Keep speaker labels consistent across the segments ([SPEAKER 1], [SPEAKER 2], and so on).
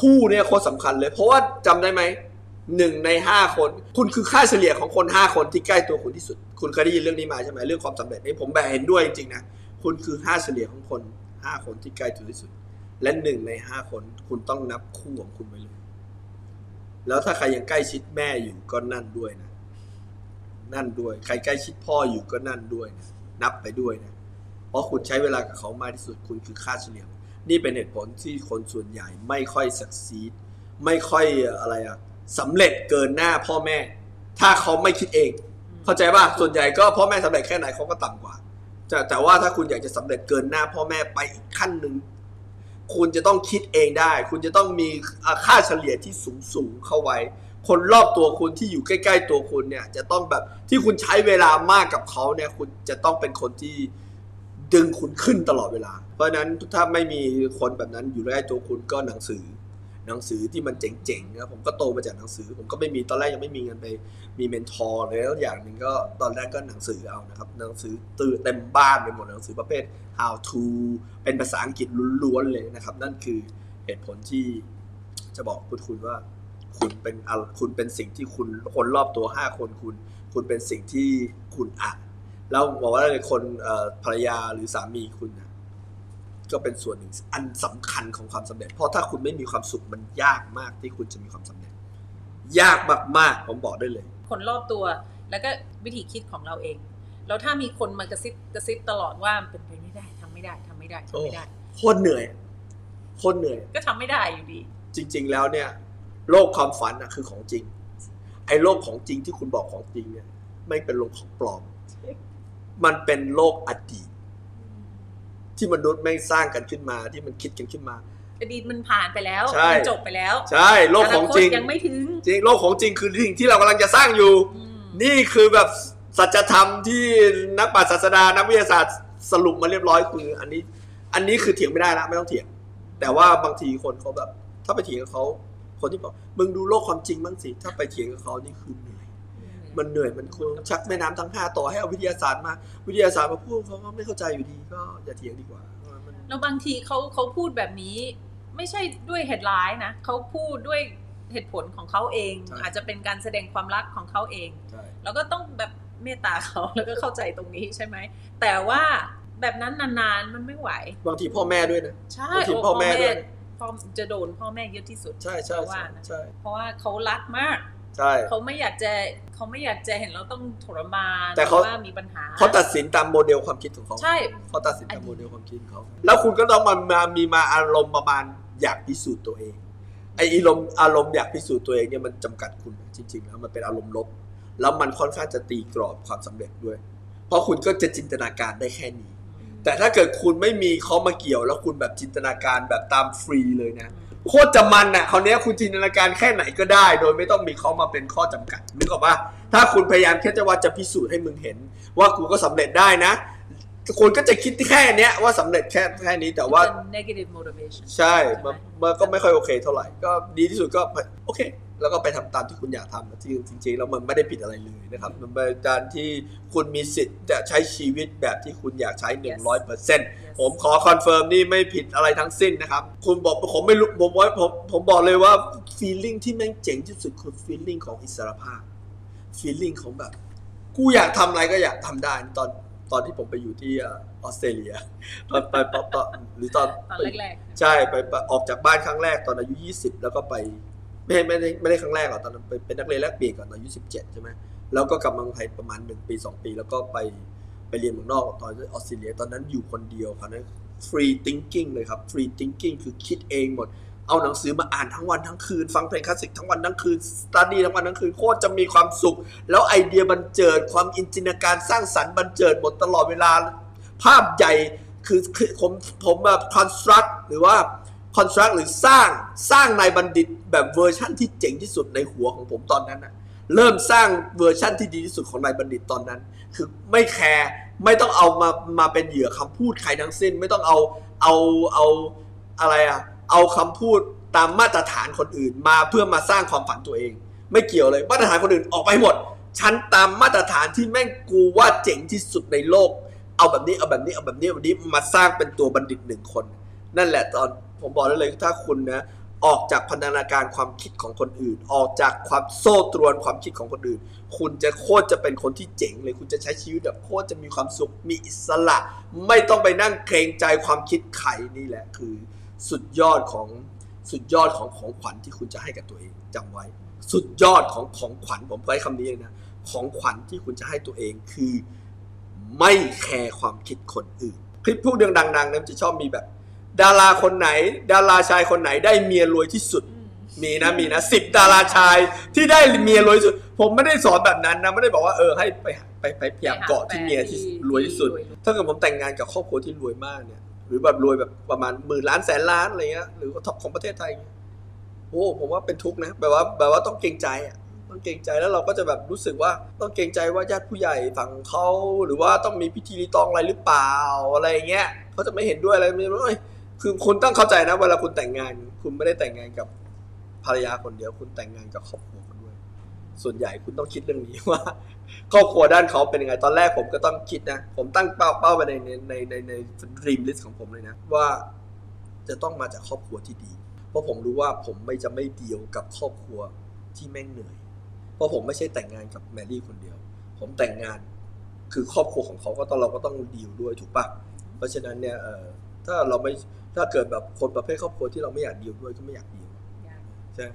[SPEAKER 1] คู่เนี่ยโคตรสำคัญเลย เพราะว่าจำได้ไหมหนึ่งในห้าคน คุณคือค่าเฉลี่ยของคนห้าคนที่ใกล้ตัวคุณที่สุด คุณเคยได้ยินเรื่องนี้มาใช่ไหมเรื่องความสำเร็จนี่ผมแบบเห็นด้วยจริงๆนะคุณคือค่าเฉลี่ยของคนห้าคนที่ใกล้ตัวที่สุด และหนึ่งในห้าคนคุณต้องนับคู่ของคุณไว้เลย แล้วถ้าใครยังใกล้ชิดแม่อยู่ก็นั่นด้วยนะ นั่นด้วย ใครใกล้ชิดพ่ออยู่ก็นั่นด้วยนะนับไปด้วยนะเพราะคุณใช้เวลากับเขามากที่สุด คุณคือค่าเฉลี่ย นี่เป็นเหตุผลที่คนส่วนใหญ่ไม่ค่อยสักซีดไม่ค่อยอะไรอะสำเร็จเกินหน้าพ่อแม่ ถ้าเขาไม่คิดเอง เข้าใจป่ะส่วนใหญ่ก็พ่อแม่สำเร็จแค่ไหนเขาก็ต่ำกว่าแต่แต่ว่าถ้าคุณอยากจะสำเร็จเกินหน้าพ่อแม่ไปอีกขั้นหนึ่งคุณจะต้องคิดเองได้ คุณจะต้องมีอ่าค่าเฉลี่ยที่สูงสูงๆเข้าไว้ คนรอบตัวคุณที่อยู่ใกล้ ๆ ตัวคุณเนี่ย จะต้องแบบที่คุณใช้เวลามากกับเขาเนี่ย คุณจะต้องเป็นคนที่ ดึงคุณขึ้นตลอดเวลา เพราะนั้นถ้าไม่มีคนแบบนั้นอยู่ใกล้ตัวคุณก็หนังสือ หนังสือที่มันเจ๋งๆนะผมก็โตมาจากหนังสือ ผมก็ไม่มีตอนแรกยังไม่มีเงินไปมีเมนทอร์เลยแล้วอย่างหนึ่งก็ตอนแรกก็หนังสือเอานะครับหนังสือตื่นเต็มบ้านไปหมดหนังสือประเภท how to เป็นภาษาอังกฤษล้วนๆเลยนะครับ นั่นคือเหตุผลที่จะบอกคุณคุณว่าคุณเป็นคุณเป็นสิ่งที่คุณคนรอบตัวห้าคนคุณ คุณเป็นสิ่งที่คุณอ่าน แล้วบอกว่าคนเอ่อภรรยาหรือสามีคุณนะก็เป็นส่วนหนึ่งอันสำคัญของความสำเร็จ เพราะถ้าคุณไม่มีความสุขมันยากมากที่คุณจะมีความสำเร็จ ยากมากๆผมบอกได้เลย
[SPEAKER 2] คนรอบตัวแล้วก็วิธีคิดของเราเอง แล้วถ้ามีคนมากระซิบกระซิบตลอดว่าเป็นไปไม่ได้ทำไม่ได้ทำไม่ได้ทำไม่ได้
[SPEAKER 1] โคตรเหนื่อยโคตรเหนื่อย
[SPEAKER 2] ก็ทำไม่ได้อยู่ดี
[SPEAKER 1] จริง ๆ แล้วเนี่ย โลกความฝันนะคือของจริง ไอ้โลกของจริงที่คุณบอกของจริงเนี่ย ไม่เป็นโลกของปลอม มันเป็นโลกอดีต ที่มนุษย์ไม่งสร้างกันขึ้นมา ที่มันคิดกันขึ้นมา
[SPEAKER 2] อดีตมันผ่านไปแล้ว
[SPEAKER 1] ใช่
[SPEAKER 2] มันจบไปแล้ว
[SPEAKER 1] ใช่ โลกของจริง
[SPEAKER 2] นาคตยังไม่ถึง
[SPEAKER 1] จริงโลกของจริงคือสิ่งที่เรากำลังจะสร้างอยู่
[SPEAKER 2] อืม
[SPEAKER 1] นี่คือแบบสัจธรรมที่นักปรัชญาศาสดานักวิทยาศาสตร์สรุปมาเรียบร้อยคืออันนี้ อันนี้คือเถียงไม่ได้นะไม่ต้องเถียง แต่ว่าบางทีคนเขาแบบ ถ้าไปเถียงกับเขาคนที่บอกมึงดูโลกความจริงบ้างสิถ้าไปเถียงกับเขานี่คือเหนื่อย มันเหนื่อยมันควรชักแม่น้ำทั้งห้าต่อให้เอาวิทยาศาสตร์มา วิทยาศาสตร์มาพูดเขาก็ไม่เข้าใจอยู่ดีก็อย่าเถียงดีกว่ามัน
[SPEAKER 2] แล้วบางทีเขาเขาพูดแบบนี้ ไม่ใช่ด้วยเหตุร้ายนะเขาพูดด้วยเหตุผลของเขาเอง อาจจะเป็นการแสดงความรักของเขาเอง
[SPEAKER 1] ใช่
[SPEAKER 2] แล้วก็ต้องแบบเมตตาเขาแล้วก็เข้าใจตรงนี้ใช่ไหม แต่ว่าแบบนั้นนานๆมันไม่ไหว
[SPEAKER 1] บางทีพ่อแม่ด้วยนะ
[SPEAKER 2] ใช่
[SPEAKER 1] บางที
[SPEAKER 2] โอ้
[SPEAKER 1] พ่อแม่ด้วย
[SPEAKER 2] พ่อจะโดนพ่อแม่เยอะที่สุด
[SPEAKER 1] ใช่ใช่
[SPEAKER 2] เพราะว่า
[SPEAKER 1] ใช่
[SPEAKER 2] นะ
[SPEAKER 1] ใช่
[SPEAKER 2] เพราะว่าเขารักมาก
[SPEAKER 1] ใช่
[SPEAKER 2] เขาไม่อยากจะเขาไม่อยากจะเห็นเราต้องทรมาน
[SPEAKER 1] แต่เขา
[SPEAKER 2] หรือว่ามีปัญหา
[SPEAKER 1] เขาตัดสินตามโมเดลความคิดของเขา
[SPEAKER 2] ใช่
[SPEAKER 1] เขาตัดสินตามโมเดลความคิดของเขาแล้วคุณก็ต้องมามามีมาอารมณ์ประมาณอยากพิสูจน์ตัวเองไออารมณ์อารมณ์อยากพิสูจน์ตัวเองเนี่ยมันจำกัดคุณจริง ๆ แล้วมันเป็นอารมณ์ลบแล้วมันค่อนข้างจะตีกรอบความสำเร็จด้วย เพราะคุณก็จะจินตนาการได้แค่นี้ แต่ถ้าเกิดคุณไม่มีเขามาเกี่ยวแล้วคุณแบบจินตนาการแบบตามฟรีเลยนะโคตรจะมันน่ะคราวเนี้ยคุณจินตนาการแค่ไหนก็ได้ โดยไม่ต้องมีเขามาเป็นข้อจำกัดนึกออกปะถ้าคุณพยายามแค่จะว่าจะพิสูจน์ให้มึงเห็น ว่ากูก็สำเร็จได้นะคุณก็จะคิดแค่เนี้ยว่าสำเร็จแค่แค่นี้แต่ว่า
[SPEAKER 2] เป็น negative motivation
[SPEAKER 1] ใช่
[SPEAKER 2] ใช่ไหม
[SPEAKER 1] มันมันก็ไม่ค่อยโอเคเท่าไหร่ ก็ดีที่สุดก็โอเค แล้วก็ไปทำตามที่คุณอยากทำจริงจริงๆแล้วมันไม่ได้ผิดอะไรเลยนะครับมันเป็นการที่คุณมีสิทธิ์จะใช้ชีวิตแบบที่คุณอยากใช้หนึ่งร้อยเปอร์เซ็นต์
[SPEAKER 2] Yes
[SPEAKER 1] ผมขอคอนเฟิร์มนี่ไม่ผิดอะไรทั้งสิ้นนะครับ คุณบอกผมไม่รู้ผมว่าผมผมบอกเลยว่า feeling ที่แม่งเจ๋งที่สุดคือ feeling ของอิสรภาพ feeling ของแบบ กูอยากทำอะไรก็อยากทำได้ตอนตอนที่ผมไปอยู่ที่เอออสเตรเลียตอนไปตอนตอนหรือตอน
[SPEAKER 2] ตอนแรกๆ
[SPEAKER 1] ใช่ไปไปออกจากบ้านครั้งแรกตอนอายุ 20 แล้วก็ไป ไม่ไม่ได้ไม่ได้ครั้งแรกหรอกตอนนั้นเป็นนักเรียนแลกเปลี่ยนก่อนตอนอายุ17ใช่ไหมแล้วก็กลับมาเมืองไทยประมาณ1ปี2ปี แล้วก็ไปไปเรียนเมืองนอกตอนออสเตรเลียตอนนั้นอยู่คนเดียวครับนั้น free thinking เลยครับ free thinking คือคิดเองหมด เอาหนังสือมาอ่านทั้งวันทั้งคืน ฟังเพลงคลาสสิกทั้งวันทั้งคืน study ทั้งวันทั้งคืนโคตรจะมีความสุข แล้วไอเดียบันเจิดความอินจินตการสร้างสรรค์บันเจิดหมดตลอดเวลาภาพใหญ่คือคือผมผมแบบ construct หรือว่า construct หรือสร้างสร้างนายบัณฑิตแบบเวอร์ชั่นที่เจ๋งที่สุดในหัวของผมตอนนั้นนะเริ่มสร้างเวอร์ชั่นที่ดีที่สุดของนายบัณฑิตตอนนั้น คือไม่แคร์ไม่ต้องเอามามาเป็นเหยื่อคำพูดใครทั้งสิ้น ไม่ต้องเอาเอาเอาอะไรอะเอาคำพูดตามมาตรฐานคนอื่นมาเพื่อมาสร้างความฝันตัวเอง ไม่เกี่ยวเลยมาตรฐานคนอื่นออกไปหมดฉันตามมาตรฐานที่แม่งกูว่าเจ๋งที่สุดในโลก เอาแบบนี้เอาแบบนี้เอาแบบนี้เอาแบบนี้มาสร้างเป็นตัวบัณฑิตหนึ่งคน นั่นแหละตอนผมบอกได้เลยถ้าคุณนะออกจากพันธนาการความคิดของคนอื่น ออกจากความโซ่ตรวนความคิดของคนอื่น คุณจะโคตรจะเป็นคนที่เจ๋งเลย คุณจะใช้ชีวิตแบบโคตรจะมีความสุข มีอิสระ ไม่ต้องไปนั่งเกรงใจความคิดใครนี่แหละ คือสุดยอดของสุดยอดของของขวัญที่คุณจะให้กับตัวเองจำไว้ สุดยอดของของขวัญผมใช้คำนี้เลยนะ ของขวัญที่คุณจะให้ตัวเองคือ ไม่แคร์ความคิดคนอื่น คลิปพูดดังๆนั้นจะชอบมีแบบ ดาราคนไหน ดาราชายคนไหนได้เมียรวยที่สุด
[SPEAKER 2] อืม
[SPEAKER 1] มีนะมีนะสิบดาราชายที่ได้เมียรวยที่สุด ผมไม่ได้สอนแบบนั้นนะไม่ได้บอกว่าเออให้ไปหาไปไปพยายามเกาะที่เมียที่รวยที่สุด ถ้าเกิดผมแต่งงานกับครอบครัวที่รวยมากเนี่ย หรือแบบรวยแบบประมาณหมื่นล้านแสนล้านอะไรเงี้ยหรือว่าท็อปของประเทศไทยเงี้ยโอ้ผมว่าเป็นทุกข์นะแบบว่าแบบว่าต้องเกรงใจอะต้องเกรงใจแล้วเราก็จะแบบรู้สึกว่าต้องเกรงใจว่าญาติผู้ใหญ่ฝั่งเขาหรือว่าต้องมีพิธีรีตองอะไรหรือเปล่าอะไรเงี้ยเขาจะไม่เห็นด้วยอะไรไม่รู้เอ้ย คือคุณต้องเข้าใจนะเวลาคุณแต่งงาน คุณไม่ได้แต่งงานกับภรรยาคนเดียว คุณแต่งงานกับครอบครัวคนด้วย ส่วนใหญ่คุณต้องคิดเรื่องนี้ว่าครอบครัวด้านเขาเป็นยังไง ตอนแรกผมก็ต้องคิดนะ ผมตั้งเป้าเป้าไปในในในในในดีมลิสของผมเลยนะ ว่าจะต้องมาจากครอบครัวที่ดี เพราะผมรู้ว่าผมไม่จะไม่เดียวกับครอบครัวที่แม่งเหนื่อย เพราะผมไม่ใช่แต่งงานกับแมรี่คนเดียว ผมแต่งงานคือครอบครัวของเขาก็ต้องเราก็ต้องดีลด้วยถูกปะเพราะฉะนั้นเนี่ยเถ้าเราไม่ถ้าเกิดแบบคนประเภทครอบครัวที่เราไม่อยากดีลด้วยก็ไม่อยากดีลใช่ไหม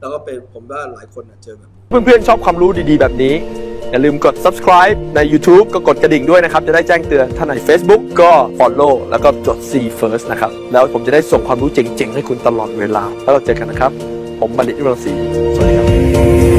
[SPEAKER 1] แล้วก็เป็นผมว่าหลายคนอะเจอแบบนี้
[SPEAKER 3] เพื่อนๆชอบความรู้ดีๆแบบนี้ อย่าลืมกด subscribe ใน YouTube ก็กดกระดิ่งด้วยนะครับ จะได้แจ้งเตือนถ้าใน Facebook ก็ follow แล้วก็จด see first นะครับ แล้วผมจะได้ส่งความรู้เจ๋งๆ ให้คุณตลอดเวลา แล้วเราเจอกันนะครับ ผมบัณฑิตยุรังศรีสวัสดีครับ